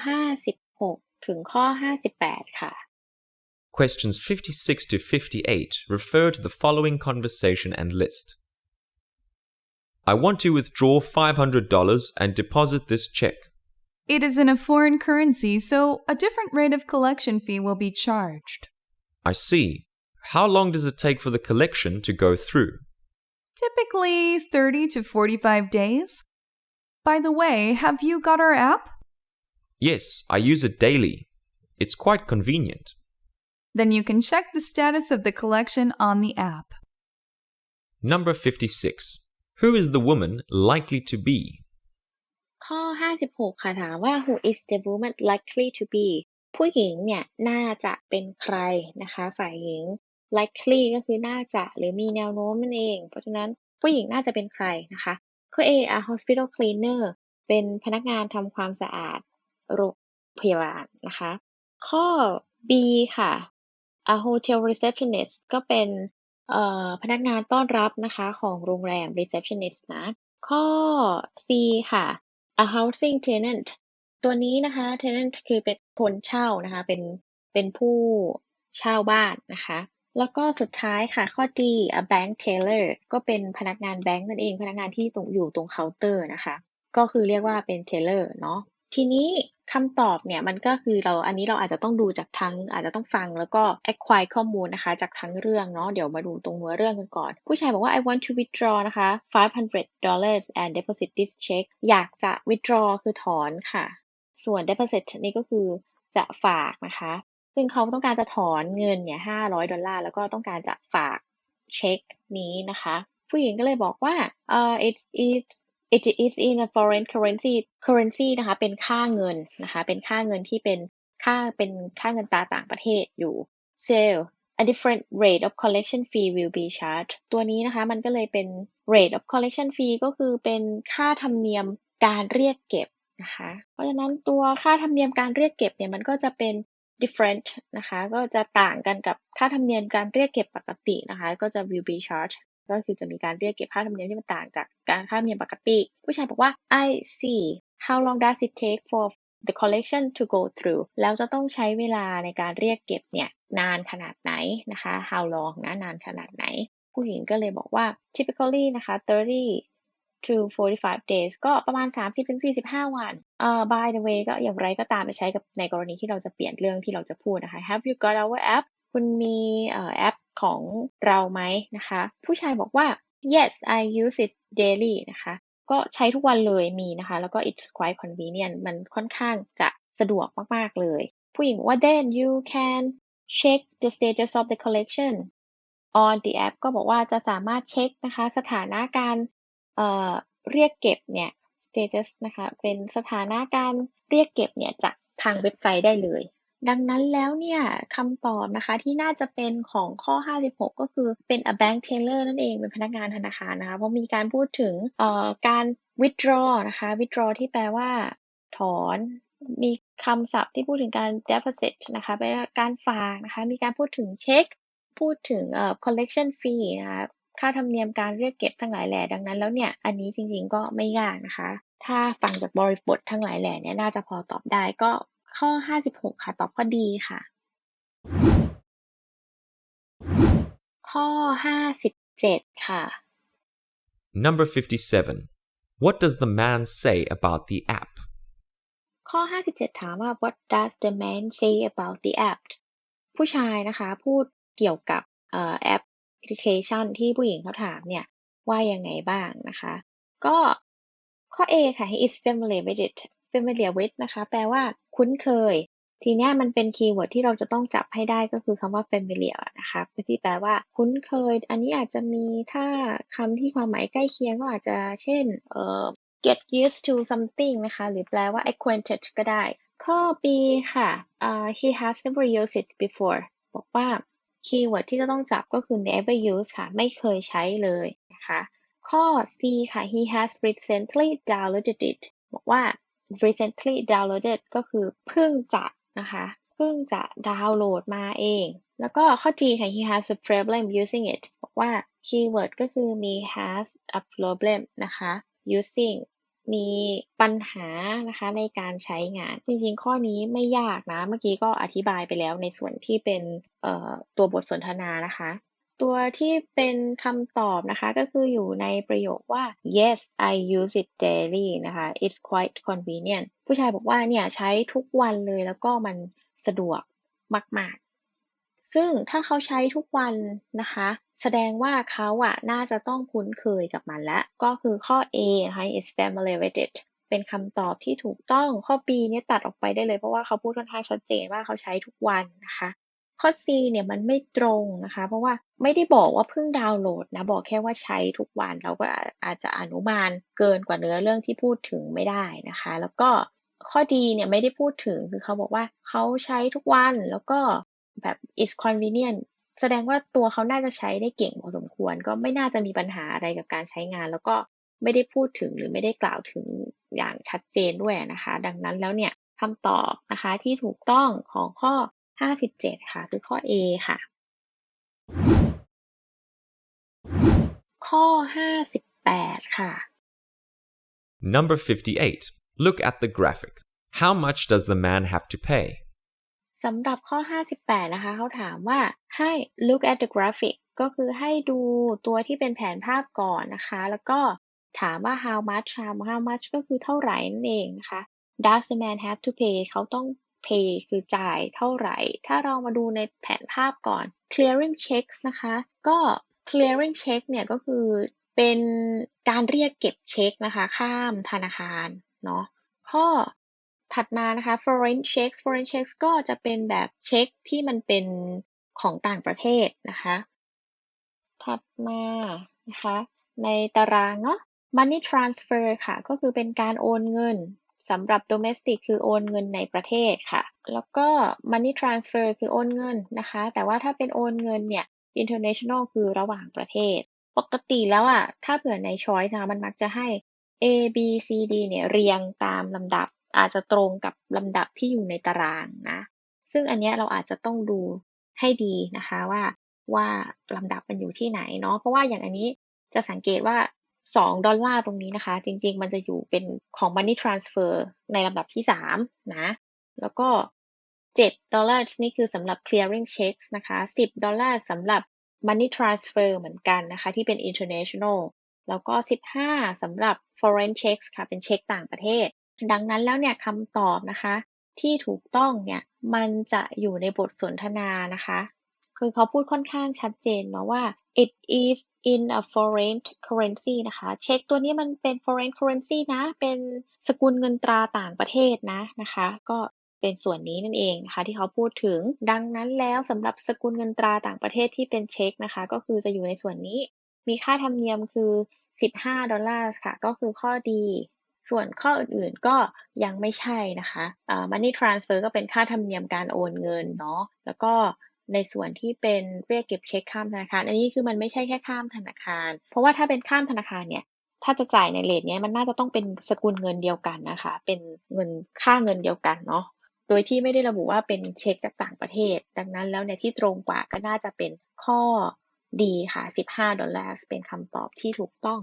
56 ถึงข้อ 58 ค่ะ Questions 56 to 58 refer to the following conversation and list. I want to withdraw $500 and deposit this check. It is in a foreign currency, so a different rate of collection fee will be charged. I see. How long does it take for the collection to go through? Typically 30 to 45 days. By the way, have you got our app? Yes, I use it daily. It's quite convenient. Then you can check the status of the collection on the app. Number 56. Who is the woman likely to be? ข้อ 56 ค่ะถามว่า who is the woman likely to be ผู้หญิงเนี่ยน่าจะเป็นใครนะคะ ฝ่ายหญิง likely ก็คือน่าจะหรือมีแนวโน้มนั่นเอง เพราะฉะนั้นผู้หญิงน่าจะเป็นใครนะคะข้อ A a hospital cleaner เป็นพนักงานทำความสะอาด โรงพยาบาลนะคะ ข้อ B ค่ะ a hotel receptionist ก็เป็นพนักงานต้อนรับนะคะของโรงแรม receptionist นะ ข้อ C ค่ะ a housing tenant ตัวนี้นะคะ tenant คือเป็นคนเช่านะคะ เป็นเป็นผู้เช่าบ้านนะคะ แล้วก็สุดท้ายค่ะข้อ D a bank teller ก็เป็นพนักงานแบงก์นั่นเอง พนักงานที่ตรงอยู่ตรงเคาน์เตอร์นะคะ ก็คือเรียกว่าเป็น teller เนาะ ทีนี้คำตอบเนี่ยมันก็คือเราอันนี้เราอาจจะต้องดูจากทั้งอาจจะต้องฟังแล้วก็ acquire ข้อมูลนะคะจากทั้งเรื่องเนาะเดี๋ยวมาดูตรงเนื้อเรื่องกันก่อน ผู้ชายบอกว่า I want to withdraw นะคะ500 dollars and deposit this check อยากจะ withdraw คือถอนค่ะ ส่วน deposit นี่ก็คือจะฝากนะคะ ซึ่งเขาต้องการจะถอนเงินเนี่ย500 ดอลลาร์แล้วก็ต้องการจะฝากเช็คนี้นะคะ ผู้หญิงก็เลยบอกว่าเออ it is it is in a foreign currency currency นะคะเป็นค่าเงินนะคะเป็นค่าเงินที่เป็นค่าเป็นค่าเงินตราต่างประเทศอยู่ so a different rate of collection fee will be charged ตัวนี้นะคะมันก็เลยเป็น rate of collection fee ก็คือเป็นค่าธรรมเนียมการเรียกเก็บนะคะเพราะฉะนั้นตัวค่าธรรมเนียมการเรียกเก็บเนี่ยมันก็จะเป็น different นะคะก็จะต่างกันกับค่าธรรมเนียมการเรียกเก็บปกตินะคะก็จะ will be charged ก็คือจะมีการเรียกเก็บค่าธรรมเนียมที่มันต่างจากการค่าธรรมเนียมปกติ ผู้ชายบอกว่า I see how long does it take for the collection to go through แล้วจะต้องใช้เวลาในการเรียกเก็บเนี่ยนานขนาดไหนนะคะ how long นะนานขนาดไหน ผู้หญิงก็เลยบอกว่า typically นะคะ30 to 45 days ก็ประมาณ 30-45 วันเอ่อ by the way ก็อย่างไรก็ตามจะใช้กับในกรณีที่เราจะเปลี่ยนเรื่องที่เราจะพูดนะคะ Have you got our app คุณมีเอ่อแอป ของเราไหมนะคะ ผู้ชายบอกว่า yes I use it daily นะคะ ก็ใช้ทุกวันเลยมีนะคะ แล้วก็ it's quite convenient มันค่อนข้างจะสะดวกมาก ๆ เลย ผู้หญิงบอกว่า then you can check the status of the collection on the app ก็บอกว่าจะสามารถเช็คนะคะ สถานะการเเรียกเก็บเนี่ย status นะคะ เป็นสถานะการเรียกเก็บเนี่ยจากทางเว็บไซต์ได้เลย ดังนั้นแล้วเนี่ยคำตอบนะคะที่น่าจะเป็นของข้อ 56 ก็คือเป็น a bank teller นั่นเองเป็นพนักงานธนาคารนะคะเพราะมีการพูดถึงเอ่อการ withdraw นะคะ withdraw ที่แปลว่า ถอนมีคำศัพท์ที่พูดถึงการ deposit นะคะแปลว่าการฝากนะคะมีการพูดถึงเช็ค พูดถึงเอ่อ collection fee นะคะค่าธรรมเนียมการเรียกเก็บทั้งหลายแหล่ดังนั้นแล้วเนี่ยอันนี้จริงๆก็ไม่ยากนะคะ ถ้าฟังจากบริบททั้งหลายแหล่เนี่ยน่าจะพอตอบได้ก็ ข้อ 56 ค่ะ ตอบข้อดีค่ะ ข้อ 57 ค่ะ Number 57. What does the man say about the app? ข้อ 57 ถามว่า what does the man say about the app ผู้ชายนะคะ พูดเกี่ยวกับเอ่อแอปพลิเคชันที่ผู้หญิงเขาถามเนี่ย ว่ายังไงบ้างนะคะ ก็ข้อ A ค่ะ he is familiar with it familiar with นะคะ แปลว่าคุ้นเคย ทีนี้มันเป็นคีย์เวิร์ดที่เราจะต้องจับให้ได้ก็คือคำว่า familiar นะคะที่แปลว่าคุ้นเคย อันนี้อาจจะมีถ้าคำที่ความหมายใกล้เคียงก็อาจจะเช่นเอ่อ get used to something นะคะ หรือแปลว่า acquainted ก็ได้ ข้อ B ค่ะเอ่อ he has never used it before บอกว่าคีย์เวิร์ดที่จะต้องจับก็คือ never use ค่ะ ไม่เคยใช้เลยนะคะ ข้อ C ค่ะ he has recently downloaded it บอกว่า recently downloaded ก็คือเพิ่งจะนะคะเพิ่งจะดาวน์โหลดมาเอง แล้วก็ข้อ G ค่ะ he has a problem using it บอกว่าคีย์เวิร์ดก็คือมี has a problem นะคะ using มีปัญหานะคะในการใช้งาน จริงๆ ข้อนี้ไม่ยากนะ เมื่อกี้ก็อธิบายไปแล้วในส่วนที่เป็นตัวบทสนทนานะคะ ตัวที่เป็นคำตอบนะคะ ก็คืออยู่ในประโยคว่า yes I use it daily นะคะ it's quite convenient ผู้ชายบอกว่าเนี่ยใช้ทุกวันเลยแล้วก็มันสะดวกมาก ๆ ซึ่งถ้าเขาใช้ทุกวันนะคะ แสดงว่าเขาอะน่าจะต้องคุ้นเคยกับมันแล้ว ก็คือข้อ A นะคะ is familiar with it เป็นคำตอบที่ถูกต้องข้อ B เนี่ยตัดออกไปได้เลยเพราะว่าเขาพูดค่อนข้างชัดเจนว่าเขาใช้ทุกวันนะคะ ข้อ C เนี่ยมันไม่ตรงนะคะ เพราะว่าไม่ได้บอกว่าเพิ่งดาวน์โหลดนะบอกแค่ว่าใช้ทุกวันเราก็อาจจะอนุมานเกินกว่าเนื้อเรื่องที่พูดถึงไม่ได้นะคะ แล้วก็ข้อดีเนี่ยไม่ได้พูดถึงคือเขาบอกว่าเขาใช้ทุกวันแล้วก็แบบ is convenient แสดงว่าตัวเขาน่าจะใช้ได้เก่งพอสมควร ก็ไม่น่าจะมีปัญหาอะไรกับการใช้งาน แล้วก็ไม่ได้พูดถึงหรือไม่ได้กล่าวถึงอย่างชัดเจนด้วยนะคะ ดังนั้นแล้วเนี่ยคำตอบนะคะที่ถูกต้องของข้อ 57 ค่ะ คือข้อ A ค่ะ ข้อ 58 ค่ะ Number 58. Look at the graphic. How much does the man have to pay? สำหรับข้อ 58 นะคะ เขาถามว่าให้ look at the graphic ก็คือให้ดูตัวที่เป็นแผนภาพก่อนนะคะ แล้วก็ถามว่า how much how much ก็คือเท่าไหร่นั่นเองนะคะ does the man have to pay เขาต้อง pay คือจ่ายเท่าไหร่ ถ้าเรามาดูในแผนภาพก่อน clearing checks นะคะ ก็ clearing check เนี่ยก็คือเป็นการเรียกเก็บเช็คนะคะ ข้ามธนาคารเนาะ ข้อถัดมานะคะ foreign checks foreign checks ก็จะเป็นแบบเช็คที่มันเป็นของต่างประเทศนะคะ ถัดมานะคะ ในตารางเนาะ money transfer ค่ะ ก็คือเป็นการโอนเงิน สำหรับ domestic คือโอนเงินในประเทศค่ะ แล้วก็ money transfer คือโอนเงินนะคะ แต่ว่าถ้าเป็นโอนเงินเนี่ย international คือระหว่างประเทศ ปกติแล้วอะ ถ้าเผื่อใน choice นะคะมันมักจะให้ A B C D เนี่ยเรียงตามลำดับ อาจจะตรงกับลำดับที่อยู่ในตารางนะ ซึ่งอันเนี้ยเราอาจจะต้องดูให้ดีนะคะว่าว่าลำดับมันอยู่ที่ไหนเนาะ เพราะว่าอย่างอันนี้จะสังเกตว่า 2 ดอลลาร์ตรงนี้นะคะ จริง ๆ มันจะอยู่เป็นของ money transfer ในลำดับที่ 3 นะ แล้วก็ 7 ดอลลาร์นี่คือสำหรับ clearing checks นะคะ 10 ดอลลาร์สำหรับ money transfer เหมือนกันนะคะ ที่เป็น international แล้วก็ 15สำหรับ foreign checks ค่ะ เป็นเช็คต่างประเทศ ดังนั้นแล้วเนี่ยคำตอบนะคะ ที่ถูกต้องเนี่ย มันจะอยู่ในบทสนทนานะคะ คือเขาพูดค่อนข้างชัดเจนเนาะว่า it is in a foreign currency นะคะ เช็คตัวนี้มันเป็น foreign currency นะ เป็นสกุลเงินตราต่างประเทศนะนะคะ ก็เป็นส่วนนี้นั่นเองนะคะที่เขาพูดถึง ดังนั้นแล้วสำหรับสกุลเงินตราต่างประเทศที่เป็นเช็คนะคะ ก็คือจะอยู่ในส่วนนี้ มีค่าธรรมเนียมคือ 15 ดอลลาร์ค่ะ ก็คือข้อดีส่วนข้ออื่นๆก็ยังไม่ใช่นะคะ money transfer ก็เป็นค่าธรรมเนียมการโอนเงินเนาะ แล้วก็ ในส่วนที่เป็นเรียกเก็บเช็คข้ามธนาคาร อันนี้คือมันไม่ใช่แค่ข้ามธนาคาร เพราะว่าถ้าเป็นข้ามธนาคารเนี่ยถ้าจะจ่ายในเลทเนี้ยมันน่าจะต้องเป็นสกุลเงินเดียวกันนะคะ เป็นเงินค่าเงินเดียวกันเนาะโดยที่ไม่ได้ระบุว่าเป็นเช็คจากต่างประเทศ ดังนั้นแล้วเนี่ยที่ตรงกว่าก็น่าจะเป็นข้อดีค่ะ 15 ดอลลาร์เป็นคำตอบที่ถูกต้อง